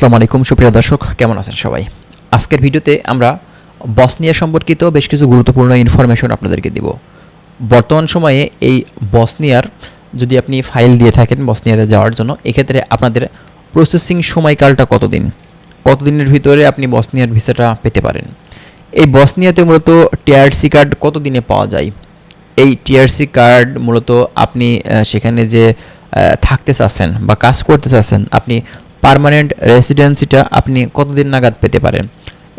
আসসালামু আলাইকুম, সুপ্রিয় দর্শক, কেমন আছেন সবাই? আজকের ভিডিওতে আমরা বসনিয়া সম্পর্কিত বেশ কিছু গুরুত্বপূর্ণ ইনফরমেশন আপনাদেরকে দিব। বর্তমান সময়ে এই বসনিয়ার যদি আপনি ফাইল দিয়ে থাকেন বসনিয়াতে যাওয়ার জন্য, এক্ষেত্রে আপনাদের প্রসেসিং সময়কালটা কতদিন? কতদিনের ভিতরে আপনি বসনিয়ার ভিসাটা পেতে পারেন? এই বসনিয়াতে মূলত টিআরসি কার্ড কত দিনে পাওয়া যায়? এই টিআরসি কার্ড মূলত আপনি সেখানে যে থাকতে চাচ্ছেন বা কাজ করতে চাচ্ছেন, আপনি পার্মানেন্ট রেসিডেন্সিটা আপনি কতদিন নাগাদ পেতে পারেন?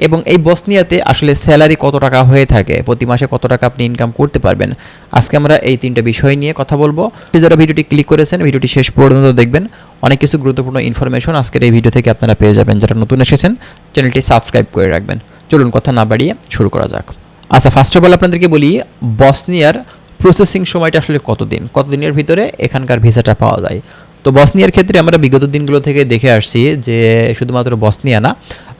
এবং এই বসনিয়াতে আসলে স্যালারি কত টাকা হয়ে থাকে? প্রতি মাসে কত টাকা আপনি ইনকাম করতে পারবেন? আজকে আমরা এই তিনটা বিষয় নিয়ে কথা বলব। যারা ভিডিওটি ক্লিক করেছেন, ভিডিওটি শেষ পর্যন্ত দেখবেন। অনেক কিছু গুরুত্বপূর্ণ ইনফরমেশন আজকের এই ভিডিও থেকে আপনারা পেয়ে যাবেন। যারা নতুন এসেছেন চ্যানেলটি সাবস্ক্রাইব করে রাখবেন। চলুন কথা না বাড়িয়ে শুরু করা যাক। আচ্ছা ফার্স্ট অফ অল আপনাদেরকে বলি, বসনিয়ার প্রসেসিং সময়টা আসলে কতদিন? কতদিনের ভিতরে এখানকার ভিসাটা পাওয়া যায়? তো বসনিয়ার ক্ষেত্রে আমরা বিগত দিনগুলো থেকে দেখে আসছি যে শুধুমাত্র বসনিয়া না,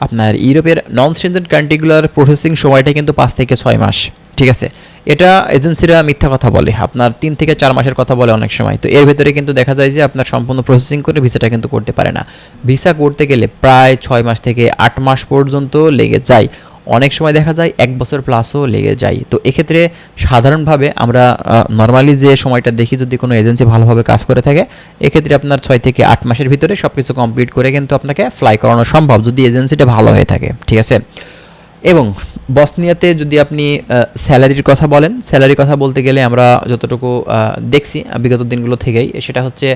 আপনার ইউরোপের নন সেনজেন কান্ট্রিগুলোর প্রসেসিং সময়টা কিন্তু পাঁচ থেকে ছয় মাস, ঠিক আছে? এটা এজেন্সিরা মিথ্যা কথা বলে, আপনার তিন থেকে চার মাসের কথা বলে অনেক সময়। তো এর ভেতরে কিন্তু দেখা যায় যে আপনার সম্পূর্ণ প্রসেসিং করে ভিসাটা কিন্তু করতে পারে না। ভিসা করতে গেলে প্রায় ছয় মাস থেকে আট মাস পর্যন্ত লেগে যায়। অনেক সময় দেখা যায় এক বছর প্লাসও লেগে যায়। তো এক্ষেত্রে সাধারণভাবে আমরা নর্মালি যে সময়টা দেখি যদি কোনো এজেন্সি ভালোভাবে কাজ করে থাকে, এক্ষেত্রে আপনার ছয় থেকে আট মাসের ভিতরে সব কিছু কমপ্লিট করে কিন্তু আপনাকে ফ্লাই করানো সম্ভব যদি এজেন্সিটা ভালো হয়ে থাকে, ঠিক আছে? এবং বসনিয়াতে যদি আপনি স্যালারির কথা বলেন, স্যালারির কথা বলতে গেলে আমরা যতটুকু দেখছি বিগত দিনগুলো থেকেই, সেটা হচ্ছে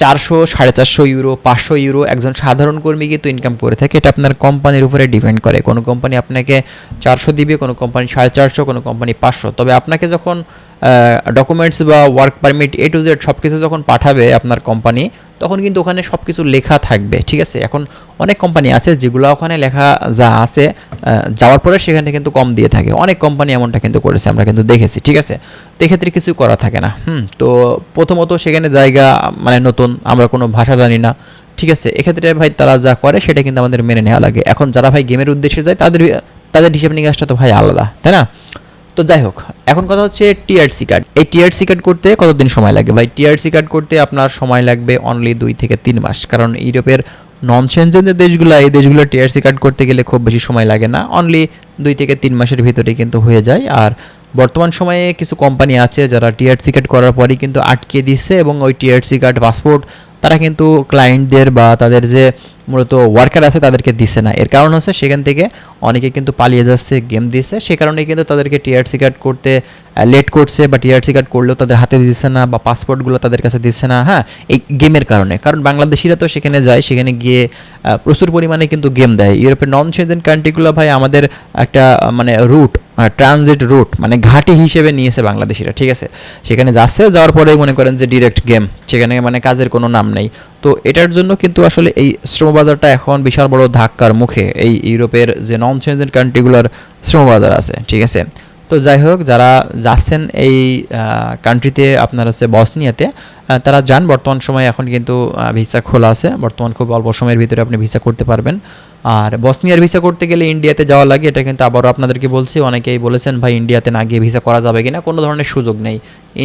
চারশো সাড়ে চারশো ইউরো, পাঁচশো ইউরো একজন সাধারণ কর্মী কিন্তু ইনকাম করে থাকে। এটা আপনার কোম্পানির উপরে ডিপেন্ড করে। কোনো কোম্পানি আপনাকে চারশো দিবে, কোনো কোম্পানি সাড়ে চারশো, কোনো কোম্পানি পাঁচশো। তবে আপনাকে যখন ডকুমেন্টস বা work permit A to Z সব কিছু যখন পাঠাবে আপনার কোম্পানি তখন কিন্তু ওখানে সব কিছু লেখা থাকবে, ঠিক আছে? এখন অনেক কোম্পানি আছে যেগুলো ওখানে লেখা যা আছে যাওয়ার পরে সেখানে কিন্তু কম দিয়ে থাকে। অনেক কোম্পানি এমনটা কিন্তু করেছে, আমরা কিন্তু দেখেছি, ঠিক আছে? তো এক্ষেত্রে কিছু করা থাকে না, হুম? তো প্রথমত সেখানে জায়গা মানে নতুন, আমরা কোনো ভাষা জানি না, ঠিক আছে? এক্ষেত্রে ভাই তারা যা করে সেটা কিন্তু আমাদের মেনে নেওয়া লাগে। এখন যারা ভাই গেমের উদ্দেশ্যে যায়, তাদের তাদের হিসেব নিকাশটা তো ভাই আলাদা, তাই না? তো যাই হোক, এখন কথা হচ্ছে টিআরসি কার্ড এই টিআরসি কার্ড করতে কতদিন সময় লাগে? ভাই টিআরসি কার্ড করতে আপনার সময় লাগবে অনলি দুই থেকে তিন মাস। কারণ ইউরোপের নন সেনজেন যে দেশগুলো, এই দেশগুলো টিআরসি কার্ড করতে গেলে খুব বেশি সময় লাগে না। অনলি দুই থেকে তিন মাসের ভিতরে কিন্তু হয়ে যায়। আর বর্তমান সময়ে কিছু কোম্পানি আছে যারা টিআরসি কার্ড করার পরেই কিন্তু আটকে দিচ্ছে এবং ওই টিআরসি কার্ড পাসপোর্ট তারা কিন্তু ক্লায়েন্টদের বা তাদের যে মূলত ওয়ার্কার আছে তাদেরকে দিচ্ছে না। এর কারণ হচ্ছে সেখান থেকে অনেকে কিন্তু পালিয়ে যাচ্ছে গেম দিচ্ছে। সে কারণে কিন্তু তাদেরকে টিআরসি কার্ড করতে লেট করছে বা টিআরসি কার্ড করলেও তাদের হাতে দিচ্ছে না বা পাসপোর্টগুলো তাদের কাছে দিচ্ছে না। হ্যাঁ এই গেমের কারণে। কারণ বাংলাদেশিরা তো সেখানে যায়, সেখানে গিয়ে প্রচুর পরিমাণে কিন্তু গেম দেয়। ইউরোপের নন সেজেন কান্ট্রিগুলো ভাই আমাদের একটা মানে রুট ট্রানজিট রুট মানে ঘাটি হিসেবে নিয়েছে বাংলাদেশিরা, ঠিক আছে? সেখানে যাচ্ছে, যাওয়ার পরেই মনে করেন যে ডিরেক্ট গেম সেখানে মানে কাজের কোনো নাম নেই। তো এটার জন্য কিন্তু আসলে এই শ্রমবাজারটা এখন বিশাল বড় ধাক্কার মুখে, এই ইউরোপের যে নন সেনজেন কান্ট্রিগুলোর শ্রমবাজার আছে, ঠিক আছে? তো যাই হোক, যারা যাচ্ছেন এই কান্ট্রিতে আপনার হচ্ছে বসনিয়াতে তারা যান। বর্তমান সময়ে এখন কিন্তু ভিসা খোলা আছে। বর্তমান খুব অল্প সময়ের ভিতরে আপনি ভিসা করতে পারবেন। আর বসনিয়ার ভিসা করতে গেলে ইন্ডিয়াতে যাওয়া লাগে, এটা কিন্তু আবারও আপনাদেরকে বলছি, অনেকেই বলেছেন, ভাই ইন্ডিয়াতে না গিয়ে ভিসা করা যাবে কিনা? কোনো ধরনের সুযোগ নেই।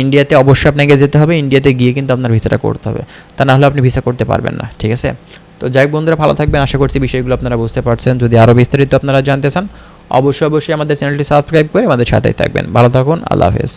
ইন্ডিয়াতে অবশ্যই আপনাকে যেতে হবে ইন্ডিয়াতে গিয়ে কিন্তু আপনার ভিসাটা করতে হবে। তা না হলে আপনি ভিসা করতে পারবেন না, ঠিক আছে? তো যাই বন্ধুরা, ভালো থাকবেন। আশা করছি বিষয়গুলো আপনারা বুঝতে পারছেন। যদি আরও বিস্তারিত আপনারা জানতে চান, অবশ্যই অবশ্যই আমাদের চ্যানেলটি সাবস্ক্রাইব করে আমাদের সাথেই থাকবেন। ভালো থাকুন, আল্লাহ হাফেজ।